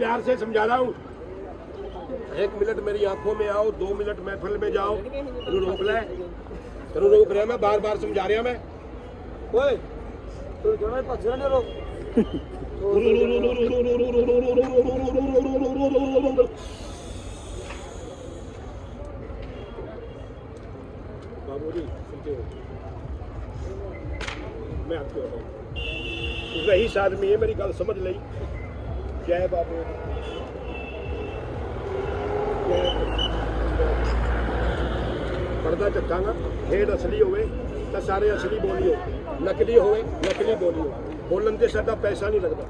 प्यार से समझा रहा हूँ एक मिनट मेरी आंखों में आओ दो मिनट महफिल में जाओ तेन रोक ले तेन रोक रहा मैं बार बार समझा रहा मैं ओए ਤੂੰ ਕਿਵੇਂ ਭੱਜਣਾ ਨੇ ਰੋ बाबू जी सुनते हो मैं आपको बताऊं। रईस आदमी है मेरी गल समझ ली ਜੈ ਬਾਬੇ ਪਰਦਾ ਚੱਕਾਂਗਾ ਖੇਡ ਅਸਲੀ ਹੋਵੇ ਤਾਂ ਸਾਰੇ ਅਸਲੀ ਬੋਲੀਓ ਨਕਲੀ ਹੋਵੇ, ਨਕਲੀ ਬੋਲੀਓ ਬੋਲਣ ਤੇ ਸਾਡਾ ਪੈਸਾ ਨਹੀਂ ਲੱਗਦਾ।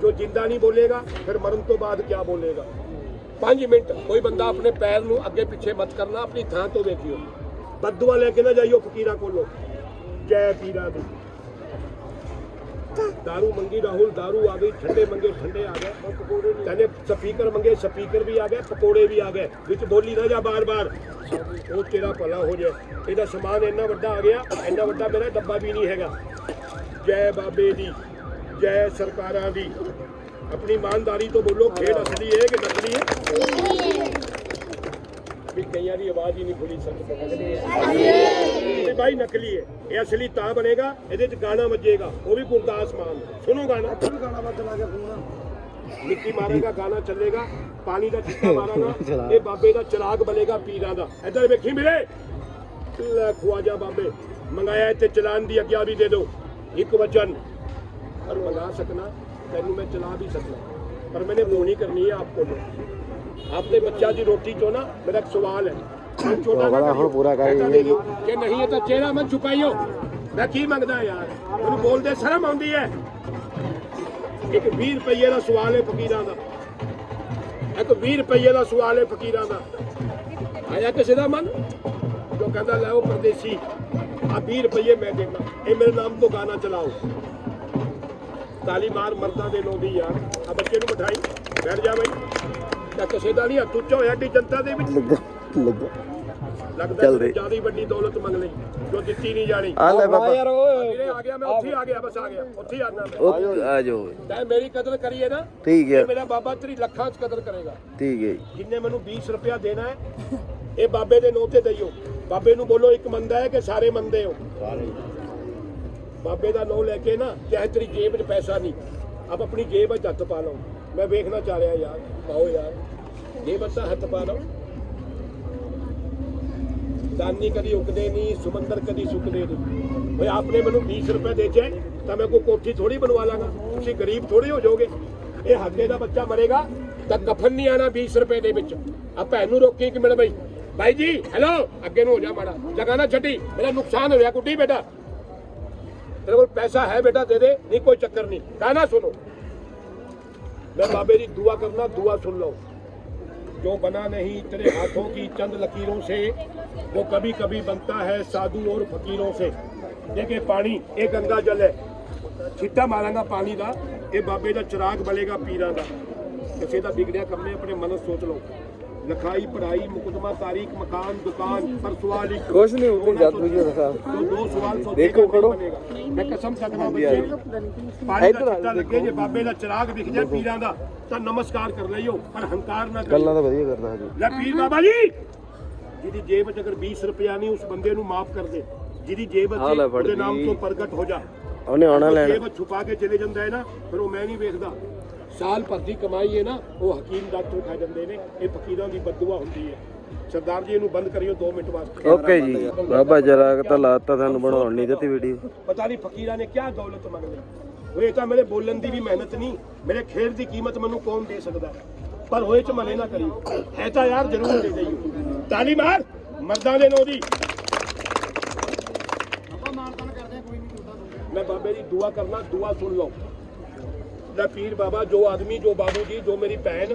ਜੋ ਜਿੰਦਾ ਨਹੀਂ ਬੋਲੇਗਾ, ਫਿਰ ਮਰਨ ਤੋਂ ਬਾਅਦ ਕੀ ਬੋਲੇਗਾ? 5 ਮਿੰਟ, ਕੋਈ ਬੰਦਾ ਆਪਣੇ ਪੈਰ ਨੂੰ ਅੱਗੇ ਪਿੱਛੇ ਮਤ ਕਰਨਾ, ਆਪਣੀ ਥਾਂ ਤੋਂ ਵੇਖਿਓ। ਬਦਦੁਆ ਲੈ ਕੇ ਨਾ ਜਾਈਓ ਫਕੀਰਾਂ ਕੋਲੋਂ। ਜੈ ਪੀਰਾਂ ਦੀ। दारू ਮੰਗੀ ਰਾਹੁਲ दारू ਆ ਗਈ ਠੰਡੇ ਮੰਗੇ ਠੰਡੇ ਆ ਗਏ ਕਹਿੰਦੇ ਸਪੀਕਰ ਮੰਗੇ ਸਪੀਕਰ ਵੀ ਆ ਗਏ ਪਕੌੜੇ ਵੀ ਆ ਗਏ ਵਿੱਚ ਬੋਲੀ ਨਾ ਜਾ ਬਾਰ-ਬਾਰ ਉਹ ਤੇਰਾ ਭਲਾ ਹੋ ਜਾਏ ਇਹਦਾ ਸਮਾਨ ਇੰਨਾ ਵੱਡਾ ਆ ਗਿਆ ਇੰਨਾ ਵੱਡਾ ਮੇਰਾ ਡੱਬਾ ਵੀ ਨਹੀਂ ਹੈਗਾ ਜੈ ਬਾਬੇ ਦੀ ਜੈ ਸਰਕਾਰਾਂ ਦੀ ਆਪਣੀ ਇਮਾਨਦਾਰੀ ਤੋਂ ਬੋਲੋ ਖੇਡ ਅਸਲੀ ਹੈ ਕਿ ਨਕਲੀ ਹੈ ਵੀ ਕਈਆਂ ਦੀ ਆਵਾਜ਼ ਹੀ ਨਹੀਂ ਖੁੱਲੀ ਸੰਤ ਤੇ ਬਾਈ ਨਕਲੀ ਹੈ ਇਹ ਅਸਲੀ ਤਾਂ ਬਣੇਗਾ ਇਹਦੇ ਚ ਗਾਣਾ ਵੱਜੇਗਾ। ਉਹ ਵੀ ਗੁਰਦਾਸ ਮਾਨ ਸੁਣੋ ਗਾਣਾ। ਗਾਣਾ ਵੱਜ ਲਾ ਕੇ ਫੋਨ ਮਿੱਟੀ ਮਾਰੇਗਾ ਗਾਣਾ ਚੱਲੇਗਾ ਪਾਣੀ ਦਾ ਛਿੱਟਾ ਮਾਰਾਂਗਾ ਇਹ ਬਾਬੇ ਦਾ ਚਿਰਾਗ ਬਣੇਗਾ ਪੀਰਾਂ ਦਾ। ਇਧਰ ਵੇਖੀ ਮੇਰੇ ਲੈ ਖਵਾਜਾ ਬਾਬੇ ਮੰਗਾਇਆ ਤੇ ਚਲਾਨ ਦੀ ਅਗਿਆ ਵੀ ਦੇ ਦਿਓ। ਇੱਕ ਵਚਨ। ਪਰ ਮੰਗਾ ਸਕਣਾ ਤੈਨੂੰ ਮੈਂ ਚਲਾ ਵੀ ਸਕਣਾ ਪਰ ਮੈਨੇ ਬੋਣੀ ਕਰਨੀ ਹੈ ਆਪਕੋ ਆਪਣੇ ਬੱਚਾ ਦੀ ਰੋਟੀ ਚੋਂ ਨਾ ਮੇਰਾ ਇੱਕ ਸਵਾਲ ਹੈ। ਬੜਾ ਹੁਣ ਪੂਰਾ ਕਰੀ ਕਿ ਨਹੀਂ ਇਹ ਤਾਂ ਚਿਹਰਾ ਮੈਂ ਛੁਪਾਈਓ। ਮੈਂ ਕੀ ਮੰਗਦਾ ਯਾਰ? ਮੈਨੂੰ ਬੋਲਦੇ ਸ਼ਰਮ ਆਉਂਦੀ ਹੈ। ਇੱਕ 20 ਰੁਪਏ ਦਾ ਸਵਾਲ ਹੈ ਫਕੀਰਾਂ ਦਾ। ਇੱਕ 20 ਰੁਪਏ ਦਾ ਸਵਾਲ ਹੈ ਫਕੀਰਾਂ ਦਾ। ਆਇਆ ਕਿਸੇ ਦਾ ਮਨ? ਜੋ ਕਹਿੰਦਾ ਲੈ ਉਹ ਪਰਦੇਸੀ ਆ 20 ਰੁਪਏ ਮੈਂ ਦੇਣਾ। ਇਹ ਮੇਰੇ ਨਾਮ ਤੋਂ ਗਾਣਾ ਚਲਾਓ। ਤਾਲੀ ਮਾਰ ਮਰਦਾਂ ਦੇ ਲੋਦੀ ਯਾਰ। ਆ ਬੱਚੇ ਨੂੰ ਬਿਠਾਈ ਬੈਠ ਜਾ ਬਈ। ਤਾਂ ਕਿਸੇ ਦਾ ਨਹੀਂ ਹੱਥ ਉੱਚਾ ਹੋਇਆ ਜਨਤਾ ਦੇ ਵਿੱਚ। ਲੱਗਾ ਲੱਗਾ। ਲੱਗਦਾ ਚੱਲਦੇ। ਜ਼ਿਆਦਾ ਹੀ ਵੱਡੀ ਦੌਲਤ ਮੰਗ ਲਈ ਜੋ ਦਿੱਤੀ ਨਹੀਂ ਜਾਣੀ। ਆ ਲੈ ਬਾਬਾ। ਯਾਰ ਓਏ। ਵੀਰੇ ਆ ਗਿਆ ਮੈਂ ਉੱਥੇ ਹੀ ਆ ਗਿਆ ਬਸ ਆ ਗਿਆ ਉੱਥੇ ਹੀ ਆਣਾ ਮੈਂ। ਉਹ ਆ ਜਾਓ ਤੈਂ ਮੇਰੀ ਕਦਰ ਕਰੀਏ ਨਾ ਠੀਕ ਹੈ। ਮੇਰਾ ਬਾਬਾ ਤੇਰੀ ਲੱਖਾਂ 'ਚ ਕਦਰ ਕਰੇਗਾ। ਠੀਕ ਹੈ। ਜਿੰਨੇ ਮੈਨੂੰ 20 ਰੁਪਇਆ ਦੇਣਾ ਹੈ ਇਹ ਬਾਬੇ ਦੇ ਨਾਂ ਤੇ ਦਈਓ। ਬਾਬੇ ਨੂੰ ਬੋਲੋ ਇੱਕ ਮੰਦਾ ਹੈ ਕਿ ਸਾਰੇ ਮੰਦੇ ਹੋ? ਬਾਬੇ ਦਾ ਨਾਂ ਲੈ ਕੇ ਨਾ ਚਾਹੇ ਤੇਰੀ ਜੇਬ 'ਚ ਪੈਸਾ ਨਹੀਂ ਆਪ ਆਪਣੀ ਜੇਬ 'ਚ ਹੱਥ ਪਾ ਲਓ। ਮੈਂ ਵੇਖਣਾ ਚਾਹ ਰਿਹਾ ਯਾਰ, ਪਾਓ ਯਾਰ। ਜੇਬ 'ਚ ਹੱਥ ਪਾ ਲਓ। ਦਾਨੀ ਕਦੀ ਉਕਦੇ ਨਹੀਂ ਸਮੁੰਦਰ ਕਦੀ ਸੁੱਕਦੇ ਨਹੀਂ ਓਏ ਆਪਨੇ ਮੈਨੂੰ 20 ਰੁਪਏ ਦੇਚੇ ਤਾਂ ਮੈਂ ਕੋਈ ਕੋਠੀ ਥੋੜੀ ਬਣਵਾ ਲਾਂਗਾ। ਤੁਸੀਂ ਗਰੀਬ ਥੋੜੀ ਹੋ ਜਾਓਗੇ। ਇਹ ਹੱਕੇ ਦਾ ਬੱਚਾ ਮਰੇਗਾ, ਤਾਂ ਕਫਨ ਨਹੀਂ ਆਣਾ 20 ਰੁਪਏ ਦੇ ਵਿੱਚ। ਆ ਭੈਣ ਨੂੰ ਰੋਕੀ ਕਿ ਮਿਲ ਬਈ। ਭਾਈ ਜੀ ਹੈਲੋ ਅੱਗੇ ਨੂੰ ਹੋ ਜਾ ਮਾੜਾ। ਜਗ੍ਹਾ ਨਾ ਛੱਡੀ। ਮੇਰਾ ਨੁਕਸਾਨ ਹੋਇਆ ਕੁੱਟੀ ਬੇਟਾ। ਤੇਰੇ ਕੋਲ ਪੈਸਾ ਹੈ ਬੇਟਾ, ਦੇ ਦੇ। ਨਹੀਂ, ਕੋਈ ਚੱਕਰ ਨਹੀਂ ਗਾਣਾ ਸੁਣੋ। मैं बाबे की दुआ करना दुआ सुन लो जो बना नहीं तेरे हाथों की चंद लकीरों से वो कभी कभी बनता है साधु और फकीरों से देखे पानी ये गंगा जल है छिट्टा मारांगा पानी ਦਾ ਇਹ ਬਾਬੇ ਦਾ ਚਿਰਾਗ ਬਲੇਗਾ ਪੀਰਾਂ ਦਾ ਕਿਸੇ ਦਾ ਵਿਗੜਿਆ ਕੰਮੇ ਆਪਣੇ ਮਨ ਚ ਸੋਚ ਲਓ ਲਖਾਈ ਪੜਾਈ ਮੁਕਦਮਾ ਤਾਰੀਖ ਮਕਾਨ ਦੁਕਾਨ ਪਰ ਸਵਾਲ ਇੱਕ। ਕੁਛ ਨਹੀਂ ਉਤਨੀ ਜੱਤ ਹੋਈ ਰਸਾ ਦੋ ਸਵਾਲ ਦੇਖੋ ਖੜੋ ਮੈਂ ਕਸਮ ਸਕਦਾ ਬੱਚੇ। ਪਾਣੀ ਦਾ ਚਿੱਟਾ ਲੱਗੇ ਜੇ ਬਾਬੇ ਦਾ ਚਿਰਾਗ ਦਿਖ ਜਾਏ ਪੀਰਾਂ ਦਾ ਤਾਂ ਨਮਸਕਾਰ ਕਰ ਲਈਓ ਪਰ ਹੰਕਾਰ ਨਾ ਗੱਲਾਂ ਤਾਂ ਵਧੀਆ ਕਰਦਾ ਜੀ ਲੈ ਪੀਰ ਬਾਬਾ ਜੀ! ਜਿਹਦੀ ਜੇਬ ਚ ਅਗਰ 20 ਰੁਪਿਆ ਨਹੀਂ ਉਸ ਬੰਦੇ ਨੂੰ ਮਾਫ ਕਰ ਦੇ। ਜਿਹਦੀ ਜੇਬ ਚ ਉਹਦੇ ਨਾਮ ਤੋਂ ਪ੍ਰਗਟ ਹੋ ਜਾ। ਉਹਨੇ ਆਉਣਾ ਲੈਣਾ। ਜੇਬ ਛੁਪਾ ਕੇ ਚਲੇ ਜਾਂਦਾ ਹੈ ਨਾ ਫਿਰ ਉਹ ਮੈਂ ਨਹੀਂ ਵੇਖਦਾ। ਸਾਲ ਭਰ ਦੀ ਕਮਾਈ ਹੈ ਨਾ ਉਹ ਹਕੀਮ ਡਾਕਟਰ ਖਾ ਜਾਂਦੇ ਨੇ। ਇਹ ਫਕੀਰਾਂ ਦੀ ਬਦਦੁਆ ਹੁੰਦੀ ਹੈ। ਸਰਦਾਰ ਜੀ ਇਹਨੂੰ ਬੰਦ ਕਰਿਓ 2 ਮਿੰਟ ਵਾਸਤੇ। ਓਕੇ ਜੀ। ਬਾਬਾ ਜਰਾ ਤਾਂ ਲਾਤਾ ਤੁਹਾਨੂੰ ਬਣਾਉਣ ਨਹੀਂ ਦਿੱਤੀ ਵੀਡੀਓ ਪਤਾ ਨਹੀਂ ਫਕੀਰਾਂ ਨੇ ਕਿਆ ਦੌਲਤ ਮੰਗ ਲਈ ਉਹ ਇਹ ਤਾਂ ਮੇਰੇ ਬੋਲਣ ਦੀ ਵੀ ਮਿਹਨਤ ਨਹੀਂ ਮੇਰੇ ਖੇਡ ਦੀ ਕੀਮਤ ਮੈਨੂੰ ਕੌਣ ਦੇ ਸਕਦਾ? ਹੈ? ਪਰ ਹੋਏ ਚ ਮਨੇ ਨਾ ਕਰੀ ਹੈ ਤਾਂ ਯਾਰ ਜ਼ਰੂਰ ਦੇ ਦੇਈਓ। ਤਾਲੀ ਮਾਰ ਮਰਦਾਂ ਦੇ ਨੋ ਦੀ। ਆਪਾਂ ਮਾਨਤਾਨ ਕਰਦੇ ਕੋਈ ਨਹੀਂ ਟੁੱਟਦਾ ਮੈਂ ਬਾਬੇ ਦੀ ਦੁਆ ਕਰਨਾ ਦੁਆ ਸੁਣ ਲਓ। ਲੈ ਪੀਰ ਬਾਬਾ, ਜੋ ਆਦਮੀ, ਜੋ ਬਾਬੂ ਜੀ, ਜੋ ਮੇਰੀ ਭੈਣ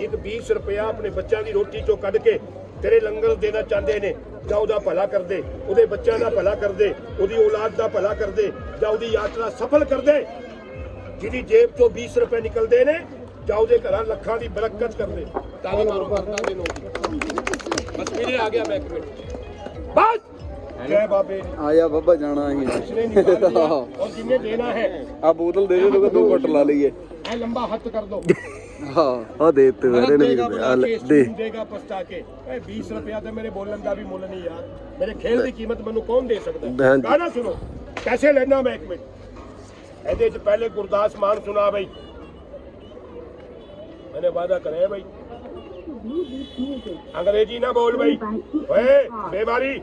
ਇੱਕ 20 ਰੁਪਇਆ ਆਪਣੇ ਬੱਚਿਆਂ ਦੀ ਰੋਟੀ ਚੋਂ ਕੱਢ ਕੇ ਤੇਰੇ ਲੰਗਰ ਦੇਣਾ ਚਾਹੁੰਦੇ ਨੇ, ਜਾਂ ਉਹਦਾ ਭਲਾ ਕਰਦੇ, ਉਹਦੇ ਬੱਚਿਆਂ ਦਾ ਭਲਾ ਕਰਦੇ, ਉਹਦੀ ਔਲਾਦ ਦਾ ਭਲਾ ਕਰਦੇ, ਜਾਂ ਉਹਦੀ ਯਾਤਰਾ ਸਫਲ ਕਰਦੇ, ਜਿਹਦੀ ਜੇਬ ਤੋਂ 20 ਰੁਪਏ ਨਿਕਲਦੇ ਨੇ, ਜਾਂ ਉਹਦੇ ਘਰਾਂ ਲੱਖਾਂ ਦੀ ਬਰਕਤ ਕਰਦੇ। ਤਾਲੀ ਮਾਰੋ ਕਰਦਾ ਦੇ ਨੋ ਬਸ ਮੇਰੇ ਆ ਗਿਆ ਮੈਂ ਇੱਕ ਮਿੰਟ। ਬਸ! ਜੈ ਬਾਬੇ। ਆ ਜਾ ਬਾਬਾ ਜਾਣਾ ਅਸੀਂ। ਔਰ ਜਿੰਨੇ ਦੇਣਾ ਹੈ। ਆ ਬੋਤਲ ਦੇ ਦੇ ਲੋਗਾ ਦੋ ਘੁੱਟ ਲਾ ਲਈਏ। ਐ ਲੰਬਾ ਹੱਥ ਕਰ ਦੋ। ਹਾਂ ਆ ਦੇ ਤੇ ਵਰੇ ਨੇ ਦੇ। ਦੇਗਾ ਪਸਤਾ ਕੇ ਐ 20 ਰੁਪਿਆ ਤੇ ਮੇਰੇ ਬੋਲਣ ਦਾ ਵੀ ਮੁੱਲ ਨਹੀਂ ਯਾਰ। ਮੇਰੇ ਖੇਲ ਦੀ ਕੀਮਤ ਮੈਨੂੰ ਕੌਣ ਦੇ ਸਕਦਾ? ਗਾਣਾ ਸੁਣੋ। ਕੈਸੇ ਲੈਣਾ ਮੈਂ ਇੱਕ ਮਿੰਟ। ਇਹਦੇ ਚ ਪਹਿਲੇ ਗੁਰਦਾਸ ਮਾਨ ਸੁਣਾ ਬਈ। ਮੈਨੇ ਵਾਦਾ ਕਰਿਆ ਬਈ। ਅੰਗਰੇਜ਼ੀ ਨਾ ਬੋਲ ਬਈ। ਓਏ ਬੇਮਾਰੀ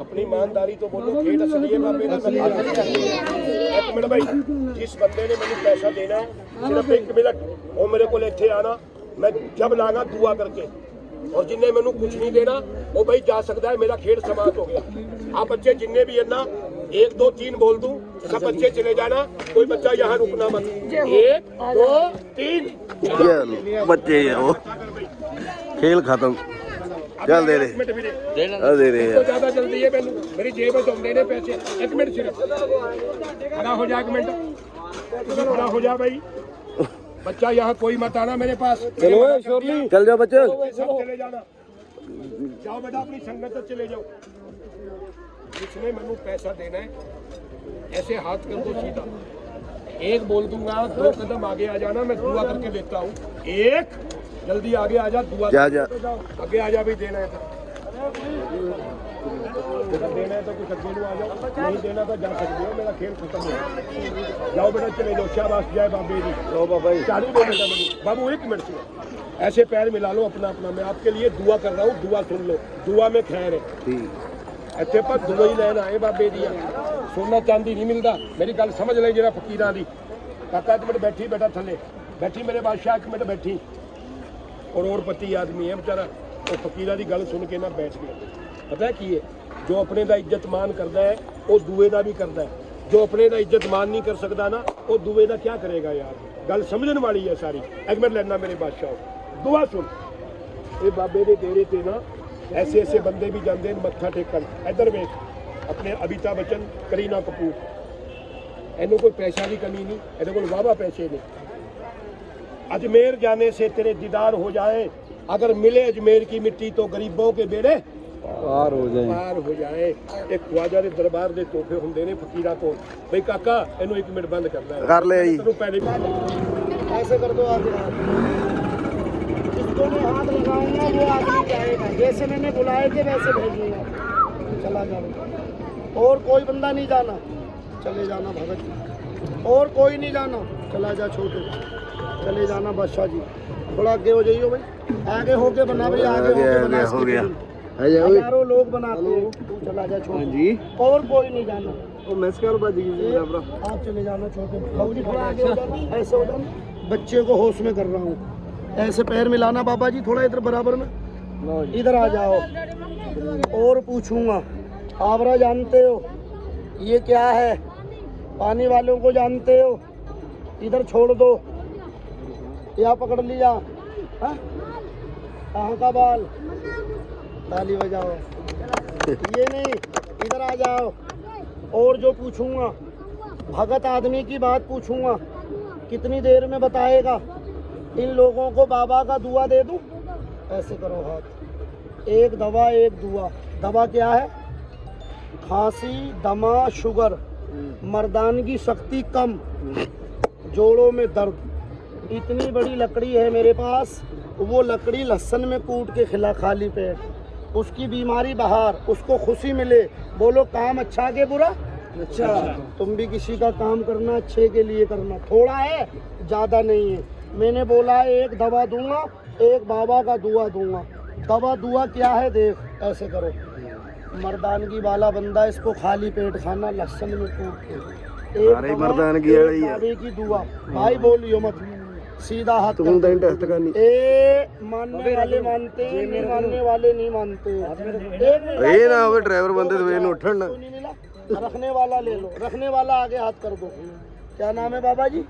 ਆਪਣੀ ਇਮਾਨਦਾਰੀ ਤੋਂ ਬੋਲੋ ਖੇਡ ਅਸਲੀ ਹੈ ਬਾਬੇ ਦਾ ਕਲੀ ਇੱਕ ਮਿੰਟ ਭਾਈ ਜਿਸ ਬੰਦੇ ਨੇ ਮੈਨੂੰ ਪੈਸਾ ਦੇਣਾ ਸਿਰਫ ਇੱਕ ਮਿੰਟ ਉਹ ਮੇਰੇ ਕੋਲ ਇੱਥੇ ਆਣਾ ਮੈਂ ਜਬ ਲਾਗਾ ਦੁਆ ਕਰਕੇ। ਔਰ ਜਿੰਨੇ ਮੈਨੂੰ ਕੁਝ ਨਹੀਂ ਦੇਣਾ ਉਹ ਭਾਈ ਜਾ ਸਕਦਾ ਹੈ ਮੇਰਾ ਖੇਡ ਸਮਾਪਤ ਹੋ ਗਿਆ। ਆ ਬੱਚੇ ਜਿੰਨੇ ਵੀ ਇਹਨਾਂ 1 2 3 ਬੋਲ ਦੂੰ। सब बच्चे चले जाना कोई बच्चा यहाँ रुकना मत एक दो तीन ਚੱਲ ਬੱਚੇ ਆ ਉਹ ਖੇਲ ਖਤਮ ਚੱਲ ਦੇ ਦੇ एक मिनट मेरे ਆ ਦੇ ਦੇ तो ज्यादा जल्दी है मैनू मेरी जेब में तुम देने पैसे एक मिनट सिर्फ खड़ा हो जा एक मिनट तुम खड़ा हो जा भाई बच्चा यहाँ कोई मत आना मेरे पास ਚਲੋ ਓਏ ਸ਼ੋਰਲੀ ਚੱਲ ਜਾ ਬੱਚੇ सब चले जाना जाओ बेटा अपनी संगत से चले जाओ जिसने मैनू पैसा देना है ऐसे हाथ कर दो सीधा एक बोल दूँगा दो कदम आगे आ जाना मैं दुआ करके देखता हूँ। एक जल्दी आगे आ जा दुआ जा जा आगे आ जा भाई देना है तो। तो तो मतलब ऐसे पैर मिला लो अपना अपना मैं आपके लिए दुआ कर रहा हूँ दुआ सुन लो। दुआ में खैर है। ਇੱਥੇ ਆਪਾਂ ਦੁਆ ਹੀ ਲੈਣ ਆਏ ਬਾਬੇ ਦੀਆਂ ਸੋਨਾ ਚਾਂਦੀ ਨਹੀਂ ਮਿਲਦਾ। ਮੇਰੀ ਗੱਲ ਸਮਝ ਲੈ ਜਿਹੜਾ ਫਕੀਰਾਂ ਦੀ। ਕਾਕਾ ਇੱਕ ਮਿੰਟ ਬੈਠੀ ਬੇਟਾ ਥੱਲੇ। ਬੈਠੀ ਮੇਰੇ ਬਾਦਸ਼ਾਹ, ਇੱਕ ਮਿੰਟ ਬੈਠੀ। ਕਰੋੜਪਤੀ ਆਦਮੀ ਹੈ ਵਿਚਾਰਾ। ਉਹ ਫਕੀਰਾਂ ਦੀ ਗੱਲ ਸੁਣ ਕੇ ਨਾ ਬੈਠ ਗਿਆ। ਪਤਾ ਕੀ ਹੈ? ਜੋ ਆਪਣੇ ਦਾ ਇੱਜ਼ਤ ਮਾਨ ਕਰਦਾ ਹੈ, ਉਹ ਦੂਏ ਦਾ ਵੀ ਕਰਦਾ ਹੈ। ਜੋ ਆਪਣੇ ਦਾ ਇੱਜ਼ਤ ਮਾਨ ਨਹੀਂ ਕਰ ਸਕਦਾ ਨਾ, ਉਹ ਦੂਏ ਦਾ ਕੀ ਕਰੇਗਾ ਯਾਰ? ਗੱਲ ਸਮਝਣ ਵਾਲੀ ਹੈ ਸਾਰੀ। ਇੱਕ ਮਿੰਟ ਲੈਣਾ ਮੇਰੇ ਬਾਦਸ਼ਾਹ ਦੁਆ ਸੁਣ। ਇਹ ਬਾਬੇ ਦੇ ਡੇਰੇ ਤੇ ਨਾ ਐਸੇ ਐਸੇ ਬੰਦੇ ਵੀ ਜਾਂਦੇ ਨੇ ਮੱਥਾ ਟੇਕਣ ਇੱਧਰ ਵੇਖ ਆਪਣੇ ਅਬਿਤਾ ਬਚਨ ਕਰੀਨਾ ਕਪੂਰ ਇਹਨੂੰ ਕੋਈ ਪੈਸਾ ਦੀ ਕਮੀ ਨਹੀਂ ਇਹਦੇ ਕੋਲ ਵਾਵਾ ਪੈਸੇ ਨੇ अजमेर जाने से तेरे दीदार हो जाए अगर मिले अजमेर की मिट्टी तो गरीबों के बेड़े ਪਾਰ ਹੋ ਜਾਏ ਪਾਰ ਹੋ ਜਾਏ ਇਹ ਖਵਾਜਾ ਦੇ ਦਰਬਾਰ ਦੇ ਤੋਹਫੇ ਹੁੰਦੇ ਨੇ ਫਕੀਰਾਂ ਤੋਂ ਬਈ ਕਾਕਾ ਇਹਨੂੰ ਇੱਕ ਮਿੰਟ ਬੰਦ ਕਰਨਾ ਹੈ ਕਰ ਲਿਆ ਜੀ ਤੈਨੂੰ ਪਹਿਲੇ ऐसे कर दो आगे जो मैं हाथ लगाऊँगा वो आदमी जाएगा जैसे मैंने बुलाए थे वैसे भेजूँगा चला जाओ और कोई बंदा नहीं जाना। चले जाना भगत जी। और कोई नहीं जाना। चला जा छोटे। चले जाना बादशाह जी। थोड़ा आगे हो जाइयो भाई। आगे होके बना भाई आगे होके बना हो गया। हज़ारों लोग बनाते हैं। तू चला जा छोटे। जी। और कोई नहीं जाना। और मैस करो बाजी आप चले जाना छोटे। बाबू जी थोड़ा आगे हो जाना। ऐसे हो जाना। बच्चे को होश में कर रहा हूँ। ऐसे पैर मिलाना बाबा जी, थोड़ा इधर बराबर में। इधर आ जाओ। और पूछूँगा आवरा जानते हो? ये क्या है? पानी वालों को जानते हो? इधर छोड़ दो। या पकड़ लिया। हाँ? कहाँ का बाल? ताली बजाओ। ये नहीं, इधर आ जाओ। और जो पूछूँगा, भगत आदमी की बात पूछूँगा, कितनी देर में बताएगा? इन लोगों को बाबा का दुआ दे दूँ? ऐसे करो हाथ। एक दवा एक दुआ। दवा क्या है? खांसी दमा शुगर। मर्दानगी शक्ति कम। जोड़ों में दर्द। इतनी बड़ी लकड़ी है मेरे पास वो लकड़ी लहसन में कूट के खिला खाली पेट। उसकी बीमारी बाहर उसको खुशी मिले। बोलो काम अच्छा के बुरा? अच्छा। तुम भी किसी का काम करना अच्छे के लिए करना। थोड़ा है ज़्यादा नहीं है। मैंने बोला एक दवा दूंगा एक बाबा का दुआ दूंगा दवा दुआ क्या है देख ऐसे करो मर्दानगी वाला बंदा इसको खाली पेट खाना लहसन में कूट के एक सारी दवा, मर्दानगी एक वाली है। बाबे की दुआ भाई बोलियो मत सीधा हाथ ਤੂੰ कर ਤਾਂ ਟੈਸਟ ਕਰਨੀ ए मानने वाले मानते हैं नहीं मानने वाले नहीं मानते एक मिनट ਇਹ ना ਹੋਵੇ ਡਰਾਈਵਰ ਬੰਦੇ ਸਵੇਰ ਨੂੰ ਉੱਠਣ ਨਾ क्यों नहीं मिला रखने वाला ले लो रखने वाला आगे हाथ कर दो क्या नाम है बाबा जी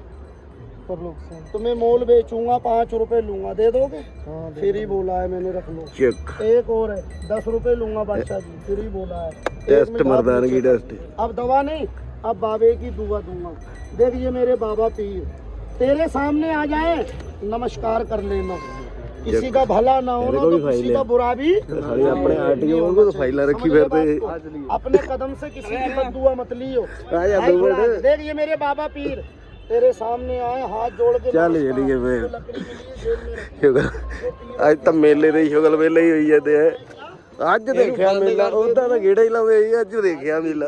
ऊपर लोग से तो मैं मोल बेचूँगा पाँच रुपए लूँगा दे दोगे हाँ, दे फिर ही बोला है मैंने रख लो चेक एक और है दस रुपए लूँगा बादशाह जी फिर ही बोला है टेस्ट मर्दान की टेस्ट अब दवा नहीं अब बाबे की दुआ दूँगा देख ये मेरे बाबा पीर तेरे सामने आ जाए नमस्कार कर लेना किसी का भला ना हो ना तो किसी का बुरा भी अपने को तो फ़ाइल रखी फिरते अपने कदम से किसी की दुआ मत लियो देख ये मेरे बाबा पीर तेरे सामने आए हाथ जोड़ के ਚੱਲ नमस्कार। ਜਲੀਏ ਫੇਰ लकड़ी के लिए जेल में रख। ਸ਼ੁਗਰ ਅੱਜ ਤਾਂ ਮੇਲੇ ਦੇ ਹੀ ਸ਼ੁਗਲ ਵੇਲੇ ਹੀ ਹੋਈ ਜਾਂਦੇ ਆ ਅੱਜ ਦੇਖਿਆ ਮੇਲਾ ਉਹਦਾ ਤਾਂ ਗੇੜਾ ਹੀ ਲਾਵੇ ਸੀ, ਅੱਜ ਦੇਖਿਆ ਮੇਲਾ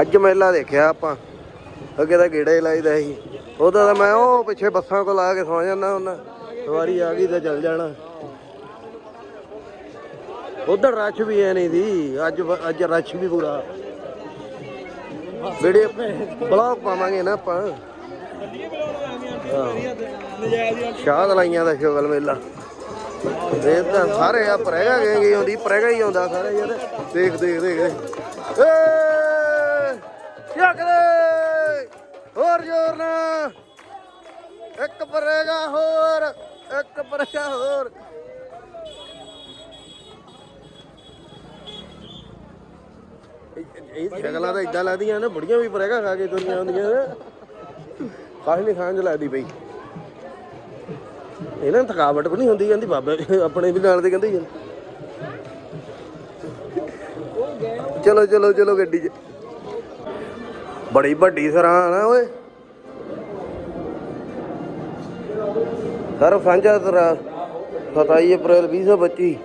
ਅੱਜ ਮੇਲਾ ਦੇਖਿਆ ਆਪਾਂ ਅੱਗੇ ਤਾਂ ਗੇੜਾ ਹੀ ਲਾਈਦਾ ਸੀ ਉਹਦਾ ਤਾਂ ਮੈਂ ਉਹ ਪਿੱਛੇ ਬੱਸਾਂ ਕੋਲ ਆ ਕੇ ਸੌ ਜਾਂਦਾ ਹੁੰਦਾ ਸਵਾਰੀ ਆ ਗਈ ਤਾਂ ਚੱਲ ਜਾਣਾ ਉਧਰ ਰਸ਼ ਵੀ ਐ ਨਹੀਂ ਦੀ ਅੱਜ ਅੱਜ ਰਸ਼ ਵੀ ਪੂਰਾ ਵੀਡੀਓ ਬਲੌਗ ਪਾਵਾਂਗੇ ਨਾ ਆਪਾਂ। ਸ਼ਾਦ ਲਾਈਆਂ ਦਾ ਸ਼ੁਗਲ ਮੇਲਾ। ਇਹ ਤਾਂ ਸਾਰੇ ਆ ਪ੍ਰੈਗਾ ਗਏ ਆਉਂਦੀ ਪ੍ਰੈਗਾ ਹੀ ਆਉਂਦਾ ਸਾਰੇ ਯਾਰ। ਦੇਖ ਦੇਖ ਦੇਖ ਏ! ਚੱਕ ਹੋਰ ਜ਼ੋਰ ਨਾ ਇੱਕ ਪ੍ਰੈਗਾ ਹੋਰ, ਇੱਕ ਪ੍ਰੈਗਾ ਹੋਰ। ਇਹ- ਸ਼ਕਲਾਂ ਤਾਂ ਇਦਾਂ ਲੱਗਦੀਆਂ ਨਾ, ਬੁੜੀਆਂ ਵੀ ਪ੍ਰੈਗਾ ਖਾ ਕੇ ਦੁਨੀਆ ਆਉਂਦੀਆਂ ਨੇ। ਕਾਹੀ ਨਹੀਂ ਖਾਣ ਚ ਲੱਗਦੀ ਪਈ। ਇਹਨਾਂ ਨੂੰ ਥਕਾਵਟ ਵੀ ਨਹੀਂ ਹੁੰਦੀ, ਕਹਿੰਦੀ ਬਾਬੇ ਆਪਣੇ ਵੀ ਨਾਲ ਦੇ ਕਹਿੰਦੇ ਹੀ ਚਲੋ ਚਲੋ ਚਲੋ ਗੱਡੀ 'ਚ। ਬੜੀ ਵੱਡੀ ਸਰਾਂ ਨਾ ਓਏ। ਸਰ ਸਾਂਝਾ ਤੇਰਾ 27 ਅਪ੍ਰੈਲ 2025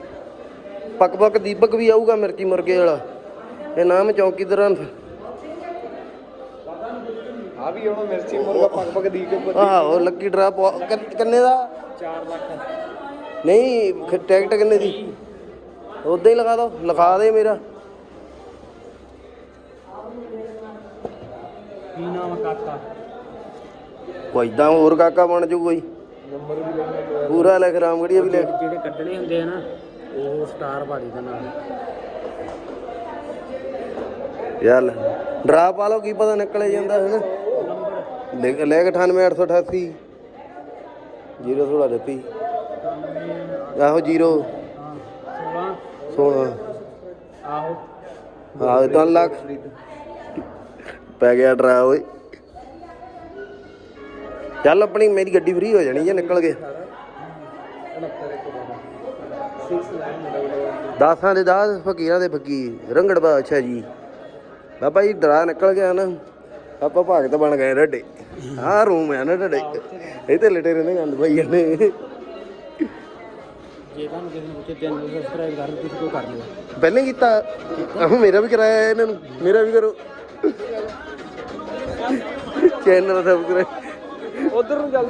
ਪੱਕ ਪੱਕ ਦੀਪਕ ਵੀ ਆਊਗਾ ਮਿਰਚੀ ਮੁਰਗੇ ਵਾਲਾ। ਇਹ ਨਾਮ ਚੌਕੀਦਾਰਾਂ ਆ ਵੀ ਹੁਣ ਮਿਰਚੀ ਮੁਰਗਾ ਪੱਕ ਪੱਕ ਦੀ ਕੇ ਆਹੋ ਲੱਕੀ ਡਰਾ ਕਿੰਨੇ ਦਾ? 4 ਲੱਖ। ਨਹੀਂ ਟਿਕਟ ਕਿੰਨੇ ਦੀ? ਉਦਾਂ ਹੀ ਲਗਾ ਦੋ ਲਿਖਾ ਦੇ ਮੇਰਾ। ਕੀ ਨਾਮ ਕਾਕਾ? ਕੋਈ ਇਦਾਂ ਹੋਰ ਕਾਕਾ ਬਣ ਜੂ ਕੋਈ। ਨੰਬਰ ਵੀ ਲੈਣਾ ਪੂਰਾ ਲਿਖ ਰਾਮਗੜੀਆ ਵੀ ਲਿਖ ਜਿਹੜੇ ਕੱਢਣੇ ਹੁੰਦੇ ਆ ਨਾ ਉਹ ਸਟਾਰ ਭਾਰੀ ਦਾ ਨਾਮ ਚੱਲ ਡਰਾ ਪਾ ਲਓ ਕੀ ਪਤਾ ਨਿਕਲੇ ਜਾਂਦਾ ਹੈ ਨਾ ਲਿਖ ਲਿਖ 98888 ਜ਼ੀਰੋ ਥੋੜਾ ਦਿੱਤੀ ਆਹੋ ਜ਼ੀਰੋ। 16 16 ਆਹੋ ਆਹ ਇਦਾਂ ਲੱਖ। ਪੈ ਗਿਆ ਡਰਾ ਓਏ। ਚੱਲ ਆਪਣੀ ਮੇਰੀ ਗੱਡੀ ਫ੍ਰੀ ਹੋ ਜਾਣੀ ਜੇ ਨਿਕਲ ਗਏ ਦਾਸਾਂ ਦੇ ਦਾਸ ਫਕੀਰਾਂ ਦੇ ਫਕੀਰ। ਰੰਗੜ ਬਾਦਸ਼ਾਹ ਜੀ। ਬਾਬਾ ਜੀ ਡਰਾ ਨਿਕਲ ਗਿਆ ਨਾ। ਆਪਾਂ ਭਗਤ ਬਣ ਗਏ ਢੱਡੇ ਆਹ ਰੂਮ ਹੈ ਨਾ ਢੱਡੇ ਇਹ ਤੇ ਲਟੇ ਰਹਿੰਦੇ ਗੰਦ ਭਾਈ ਨੇ। ਜੇ ਤੁਹਾਨੂੰ ਕਿਸੇ ਨੂੰ ਚੈਨਲ ਸਬਸਕ੍ਰਾਈਬ ਕਰ ਤੁਸੀਂ ਕਿਉਂ ਕਰ ਲਿਆ ਪਹਿਲਾਂ ਕੀਤਾ। ਆਹ ਮੇਰਾ ਵੀ ਕਰਾਇਆ ਇਹਨਾਂ ਨੂੰ। ਮੇਰਾ ਵੀ ਕਰੋ। ਚੈਨਲ ਸਬਸਕ੍ਰਾਈਬ ਉਧਰ ਨੂੰ ਚੱਲ